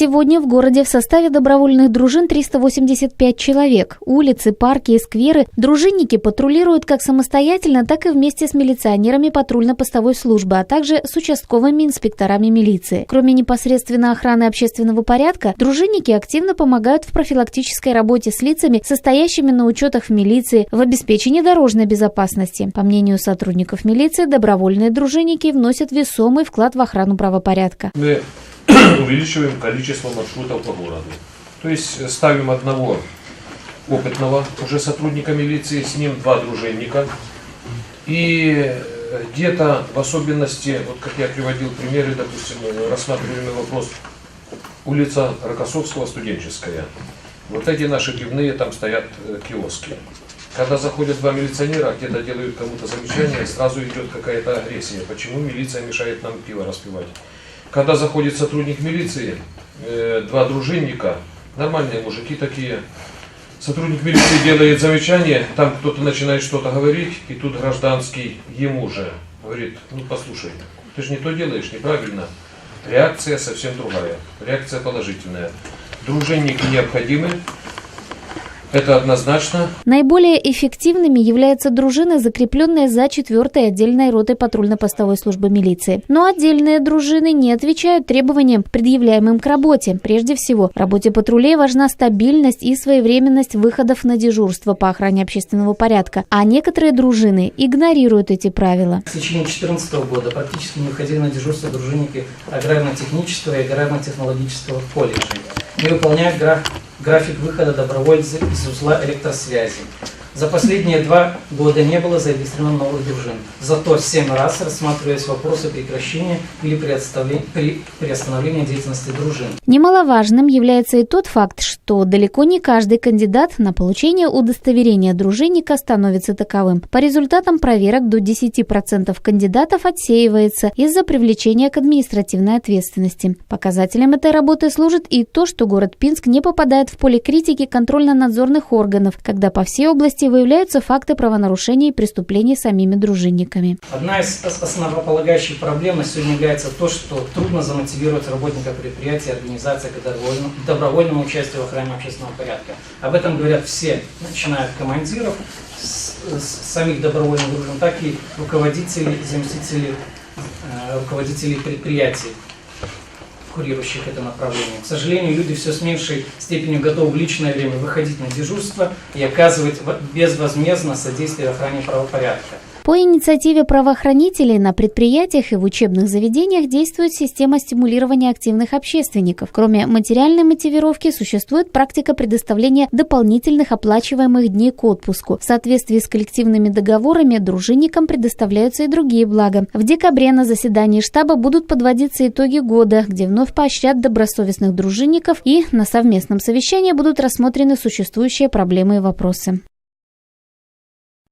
Сегодня в городе в составе добровольных дружин 385 человек. Улицы, парки и скверы дружинники патрулируют как самостоятельно, так и вместе с милиционерами патрульно-постовой службы, а также с участковыми инспекторами милиции. Кроме непосредственно охраны общественного порядка, дружинники активно помогают в профилактической работе с лицами, состоящими на учетах в милиции, в обеспечении дорожной безопасности. По мнению сотрудников милиции, добровольные дружинники вносят весомый вклад в охрану правопорядка. Увеличиваем количество маршрутов по городу. То есть ставим одного опытного уже сотрудника милиции, с ним два дружинника. И где-то, в особенности, вот как я приводил примеры, допустим, рассматриваемый вопрос, улица Рокоссовского, студенческая. Вот эти наши пивные, там стоят э, киоски. Когда заходят два милиционера, где-то делают кому-то замечание, сразу идет какая-то агрессия. Почему милиция мешает нам пиво распивать? Когда заходит сотрудник милиции, э, два дружинника, нормальные мужики такие, сотрудник милиции делает замечание, там кто-то начинает что-то говорить, и тут гражданский ему же говорит, ну послушай, ты же не то делаешь, неправильно. Реакция совсем другая, реакция положительная. Дружинники необходимы, это однозначно. Наиболее эффективными являются дружины, закрепленные за 4 отдельной ротой патрульно-постовой службы милиции. Но отдельные дружины не отвечают требованиям, предъявляемым к работе. Прежде всего, в работе патрулей важна стабильность и своевременность выходов на дежурство по охране общественного порядка, а некоторые дружины игнорируют эти правила. В течение 2014 года практически не выходили на дежурство дружинники аграрно-технического и аграрно-технологического колледжей. Не выполняют график выхода добровольцев из узла электросвязи. За последние два года не было зарегистрировано новых дружин. Зато семь раз рассматривались вопросы прекращения или при приостановлении деятельности дружин. Немаловажным является и тот факт, что далеко не каждый кандидат на получение удостоверения дружинника становится таковым. По результатам проверок до 10% кандидатов отсеивается из-за привлечения к административной ответственности. Показателем этой работы служит и то, что город Пинск не попадает в поле критики контрольно-надзорных органов, когда по всей области выявляются факты правонарушений и преступлений самими дружинниками. Одна из основополагающих проблем сегодня является то, что трудно замотивировать работника предприятия, организации к добровольному, добровольному участию в охране общественного порядка. Об этом говорят все, начиная от командиров, с, с самих добровольных дружин, так и руководителей, заместителей э, руководителей предприятий курирующих это направление. К сожалению, люди все с меньшей степенью готовы в личное время выходить на дежурство и оказывать безвозмездно содействие охране правопорядка. По инициативе правоохранителей на предприятиях и в учебных заведениях действует система стимулирования активных общественников. Кроме материальной мотивировки, существует практика предоставления дополнительных оплачиваемых дней к отпуску. В соответствии с коллективными договорами дружинникам предоставляются и другие блага. В декабре на заседании штаба будут подводиться итоги года, где вновь поощрят добросовестных дружинников и на совместном совещании будут рассмотрены существующие проблемы и вопросы.